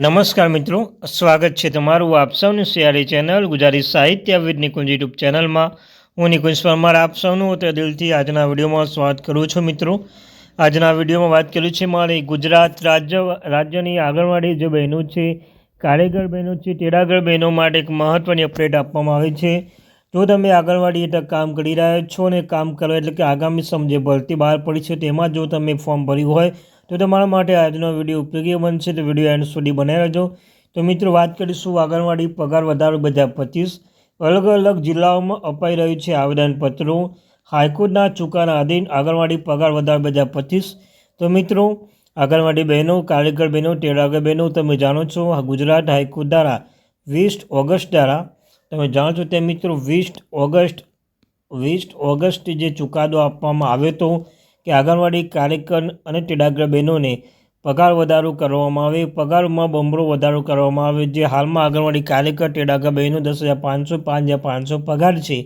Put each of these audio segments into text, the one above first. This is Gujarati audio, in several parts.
નમસ્કાર મિત્રો, સ્વાગત છે તમારું આપ સૌની સિયારી ચેનલ ગુજરાતી સાહિત્ય વિદ નિકુંજ યુટ્યુબ ચેનલમાં. હું નિકુંજ પરમાર, આપ સૌનું તે દિલથી આજના વિડીયોમાં સ્વાગત કરું છું મિત્રો. આજના વિડીયોમાં વાત કરી છે મારી ગુજરાત રાજ્ય, રાજ્યની આંગણવાડી જે બહેનો છે, કારીગર બહેનો છે, ટેડાગર બહેનો માટે એક મહત્ત્વની અપડેટ આપવામાં આવી છે. જો તમે આંગણવાડી હેઠળ કામ કરી રહ્યા છો ને કામ કરો એટલે કે આગામી સમજે ભરતી બહાર પડી છે, તેમાં જો તમે ફોર્મ ભર્યું હોય તો તમારા માટે આજનો વીડિયો ઉપયોગી બનશે તો વીડિયો એન્ડ સુધી બનાવી રહેજો તો મિત્રો, વાત કરીશું આંગણવાડી પગાર વધારો બે પચીસ. અલગ અલગ જિલ્લાઓમાં અપાઈ રહ્યું છે આવેદનપત્રો. હાઈકોર્ટના ચુકાના આધીન આંગણવાડી પગાર વધારો બે પચીસ. તો મિત્રો, આંગણવાડી બહેનો, કારીગર બહેનો, ટેડાગર બહેનો, તમે જાણો છો ગુજરાત હાઈકોર્ટ દ્વારા વીસ ઓગસ્ટ દ્વારા. તમે જાણો છો તે મિત્રો, વીસ ઓગસ્ટ વીસ ઓગસ્ટ જે ચુકાદો આપવામાં આવ્યો હતો કે આંગણવાડી કાર્યકર અને તેડાગર બહેનોને પગાર વધારો કરવામાં આવે. પગારમાં બમણો વધારો કરવામાં આવે. જે હાલમાં આંગણવાડી કાર્યકર તેડાગર બહેનો દસ હજાર પાંચસો, પાંચ હજાર પાંચસો પગાર છે.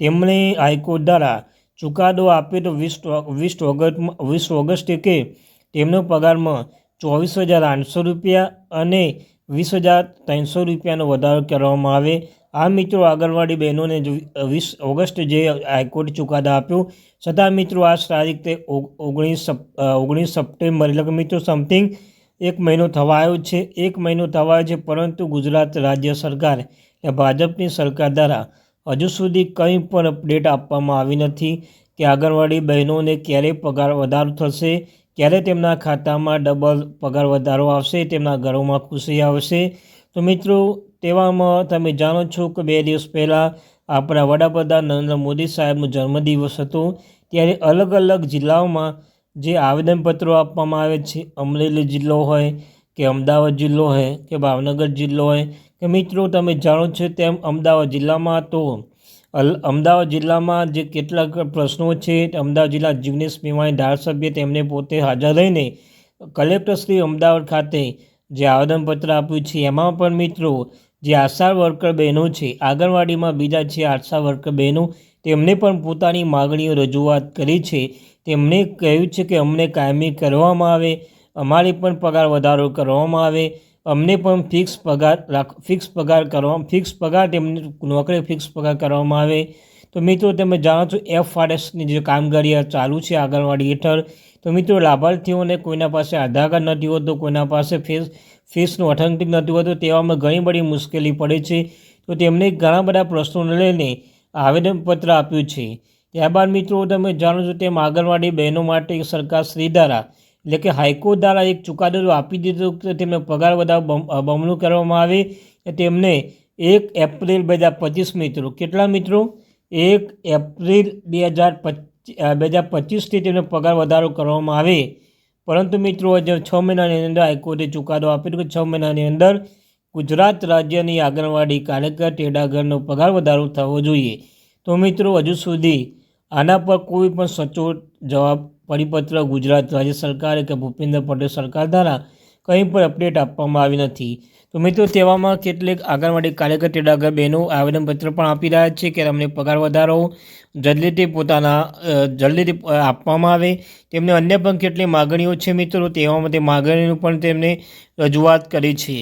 તેમણે હાઈકોર્ટ દ્વારા ચુકાદો આપ્યો તો વીસ વીસ ઓગસ્ટમાં વીસ ઓગસ્ટે કે તેમનો પગારમાં ચોવીસ હજાર આઠસો રૂપિયા અને વીસ હજાર ત્રણસો રૂપિયાનો વધારો કરવામાં આવે. આ મિત્રો આંગણવાડી બહેનોને વીસ ઓગસ્ટ જે હાઈકોર્ટ ચુકાદા આપ્યો, છતાં મિત્રો આ તારીખ તે ઓગણીસ ઓગણીસ સપ્ટેમ્બર એટલે કે મિત્રો સમથિંગ એક મહિનો થવાયો છે, એક મહિનો થવાયો છે, પરંતુ ગુજરાત રાજ્ય સરકાર એ ભાજપની સરકાર દ્વારા હજુ સુધી કંઈ પણ અપડેટ આપવામાં આવી નથી કે આંગણવાડી બહેનોને ક્યારે પગાર વધારો થશે, ક્યારે તેમના ખાતામાં ડબલ પગાર વધારો આવશે, તેમના ઘરોમાં ખુશી આવશે. તો મિત્રો, તેવામાં તમે જાણો છો કે બે દિવસ પહેલાં આપણા વડાપ્રધાન નરેન્દ્ર મોદી સાહેબનો જન્મદિવસ હતો. ત્યારે અલગ અલગ જિલ્લાઓમાં જે આવેદનપત્રો આપવામાં આવે છે, અમરેલી જિલ્લો હોય કે અમદાવાદ જિલ્લો હોય કે ભાવનગર જિલ્લો હોય, કે મિત્રો તમે જાણો છો તેમ અમદાવાદ જિલ્લામાં તો અમદાવાદ જિલ્લામાં જે કેટલાક પ્રશ્નો છે, અમદાવાદ જિલ્લા જીગ્નેશ મેવાણી ધારાસભ્ય તેમને પોતે હાજર રહીને કલેક્ટરશ્રી અમદાવાદ ખાતે જે આવેદનપત્ર આપ્યું છે, એમાં પણ મિત્રો, જે આશા વર્કર બહેનો છે, આંગણવાડીમાં બીજા છે આશા વર્કર બહેનો તેમણે પણ પોતાની માગણીઓ રજૂઆત કરી છે. તેમણે કહ્યું છે કે અમને કાયમી કરવામાં આવે, અમારી પણ પગાર વધારો કરવામાં આવે, અમને પણ ફિક્સ પગાર રાખ ફિક્સ પગાર કરવા ફિક્સ પગાર તેમને નોકરી ફિક્સ પગાર કરવામાં આવે. તો મિત્રો તમે જાણો છો એફ આરએસની જે કામગીરી ચાલુ છે આંગણવાડી હેઠળ. તો મિત્રો લાભાર્થીઓને કોઈના પાસે આધાર કાર્ડ નથી હોતું, કોઈના પાસે ફેસ, ફીસનું ઓથેન્ટિક નથી હોતું તેવામાં ઘણી બધી મુશ્કેલી પડે છે. તો તેમણે ઘણા બધા પ્રશ્નોને લઈને આવેદનપત્ર આપ્યું છે. ત્યારબાદ મિત્રો તમે જાણો છો તેમ આંગણવાડી બહેનો માટે સરકાર શ્રી દ્વારા, એટલે કે હાઈકોર્ટ દ્વારા એક ચુકાદો આપી દીધો કે તેમને પગાર વધારો બમણું કરવામાં આવે. તેમને એક એપ્રિલ બે હજાર પચીસ મિત્રો, કેટલા મિત્રો? એક એપ્રિલ બે હજાર પચીસ બે હજાર પચીસથી તેમનો પગાર વધારો કરવામાં આવે. પરંતુ મિત્રો જે છ મહિનાની અંદર હાઈકોર્ટે ચુકાદો આપ્યો કે છ મહિનાની અંદર ગુજરાત રાજ્યની આંગણવાડી કાર્યકર ટેડાગરનો પગાર વધારો થવો જોઈએ. તો મિત્રો, હજુ સુધી આના પર કોઈ પણ સચોટ જવાબ, પરિપત્ર ગુજરાત રાજ્ય સરકારે કે ભૂપેન્દ્ર પટેલ સરકાર દ્વારા કંઈ પણ અપડેટ આપવામાં આવી નથી. તો મિત્રો, તેવામાં કેટલીક આંગણવાડી કાર્યકર, તેડાગર બહેનો આવેદનપત્ર પણ આપી રહ્યા છે કે અમને પગાર વધારો જલ્દીથી પોતાના જલ્દીથી આપવામાં આવે. તેમને અન્ય પણ કેટલી માગણીઓ છે મિત્રો, તેવામાં તે માગણીનું પણ તેમને રજૂઆત કરી છે.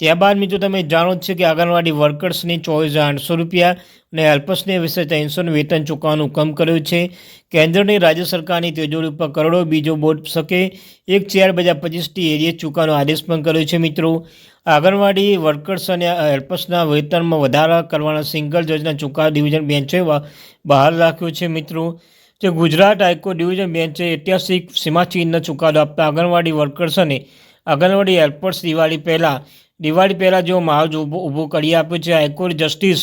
ત્યારબાદ મિત્રો તમે જાણો જ છે કે આંગણવાડી વર્કર્સની ચોવીસ હજાર આઠસો રૂપિયા અને હેલ્પર્સને વિશે ત્રણસોનું વેતન ચૂકવવાનું કમ કર્યું છે. કેન્દ્રની રાજ્ય સરકારની તિજોરી ઉપર કરોડો બીજો બોર્ડ શકે એક ચાર બજાર પચીસટી એરિયસ ચૂકવાનો આદેશ પણ કર્યો છે મિત્રો. આંગણવાડી વર્કર્સ અને હેલ્પર્સના વેતનમાં વધારા કરવાના સિંગલ જજના ચુકાદો ડિવિઝન બેન્ચે બહાર રાખ્યો છે મિત્રો. જે ગુજરાત હાઈકોર્ટ ડિવિઝન બેન્ચે ઐતિહાસિક સીમાચિહ્ન ચુકાદો આપતા આંગણવાડી વર્કર્સ અને આંગણવાડી હેલ્પર્સ દિવાળી પહેલાં દિવાળી પહેલાં જેવો માહોલ ઊભો કરી આપ્યો છે, high court justice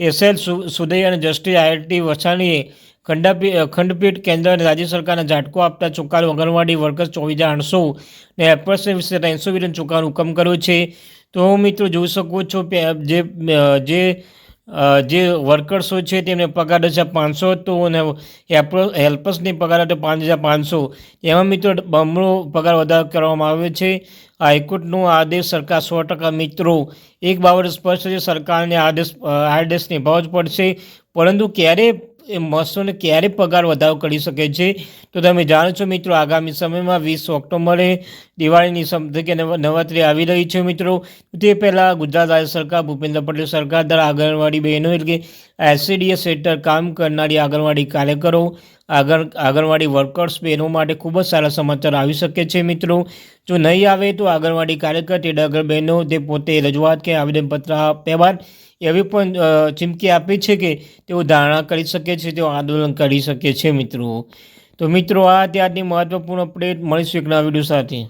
S L Suday અને જસ્ટિસ આઈઆઈટી વસાણીએ ખંડાપીઠ કેન્દ્ર અને રાજ્ય સરકારને ઝાટકો આપતા ચુકાદો આંગણવાડી વર્કર્સ ચોવીસ હજાર આઠસો ને એપ્રસને વિશે ત્રણસો વિરુદ્ધ ચુકાદો હુકમ કર્યો છે. તો મિત્રો, જોઈ શકો છો જે જે જે વર્કર્સો છે તેમને પગાર હજાર પાંચસો હતો અને હેલ્પર્સની પગાર હતો પાંચ હજાર પાંચસો. એમાં મિત્રો બમણો પગાર વધારો કરવામાં આવ્યો છે. હાઈકોર્ટનો આદેશ સરકાર સો ટકા મિત્રો. એક બાબત સ્પષ્ટ છે, સરકારને આદેશ આદેશ નિભાવવો જ પડશે. પરંતુ ક્યારે એ મહત્વને ક્યારે પગાર વધારો કરી શકે છે? તો તમે જાણો છો મિત્રો, આગામી સમયમાં વીસ ઓક્ટોબરે દિવાળીની સમથે કે નવ- નવરાત્રી આવી રહી છે મિત્રો. તે પહેલાં ગુજરાત રાજ્ય સરકાર, ભૂપેન્દ્ર પટેલ સરકાર દ્વારા આંગણવાડી બહેનો એટલે કે એસસીડીએસ હેઠળ કામ કરનારી આંગણવાડી કાર્યકરો, આગળ, આંગણવાડી વર્કર્સ બહેનો માટે ખૂબ જ સારા સમાચાર આવી શકે છે મિત્રો. જો નહીં આવે તો આંગણવાડી કાર્યકર, તેડાગર બહેનો, તે પોતે રજૂઆત કે આવેદનપત્ર આપ્યા બાદ એવી પણ ચીમકી આપી છે કે તેઓ ધારણા કરી શકે છે, તેઓ આંદોલન કરી શકે છે મિત્રો. તો મિત્રો, આ ત્યારની મહત્વપૂર્ણ અપડેટ મળીશું એક નવા વીડિયો સાથે.